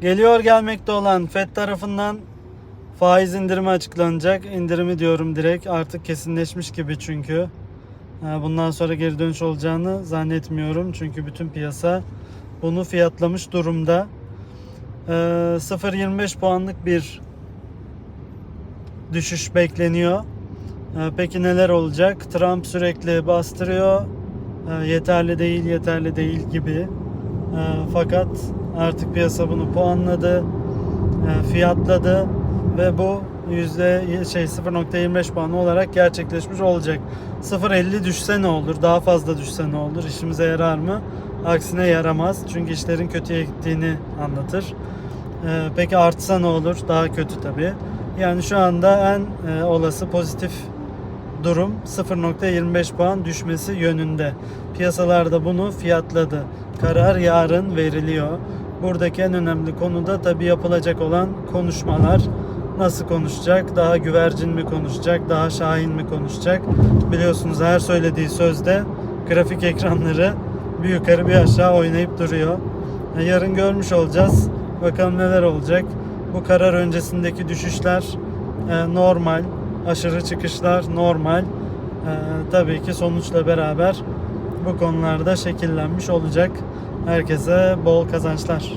Geliyor gelmekte olan FED tarafından faiz indirimi açıklanacak. İndirimi diyorum direkt artık kesinleşmiş gibi çünkü. Ee, Bundan sonra geri dönüş olacağını zannetmiyorum. Çünkü bütün piyasa bunu fiyatlamış durumda. Ee, 0.25 puanlık bir düşüş bekleniyor. Ee, Peki neler olacak? Trump sürekli bastırıyor. Ee, Yeterli değil, yeterli değil gibi. Ee, Fakat artık piyasa bunu puanladı, e, fiyatladı ve bu yüzde şey 0.25 puanı olarak gerçekleşmiş olacak. 0.50 düşse ne olur? Daha fazla düşse ne olur? İşimize yarar mı? Aksine yaramaz. Çünkü işlerin kötüye gittiğini anlatır. Ee, peki artsa ne olur? Daha kötü tabii. Yani şu anda en e, olası pozitif durum 0.25 puan düşmesi yönünde. Piyasalarda bunu fiyatladı. Karar yarın veriliyor. Buradaki en önemli konu da tabii yapılacak olan konuşmalar. Nasıl konuşacak? Daha güvercin mi konuşacak? Daha şahin mi konuşacak? Biliyorsunuz her söylediği sözde grafik ekranları bir yukarı bir aşağı oynayıp duruyor. E, Yarın görmüş olacağız. Bakalım neler olacak. Bu karar öncesindeki düşüşler e, normal. Aşırı çıkışlar normal. E, tabii ki sonuçla beraber bu konularda şekillenmiş olacak. Herkese bol kazançlar.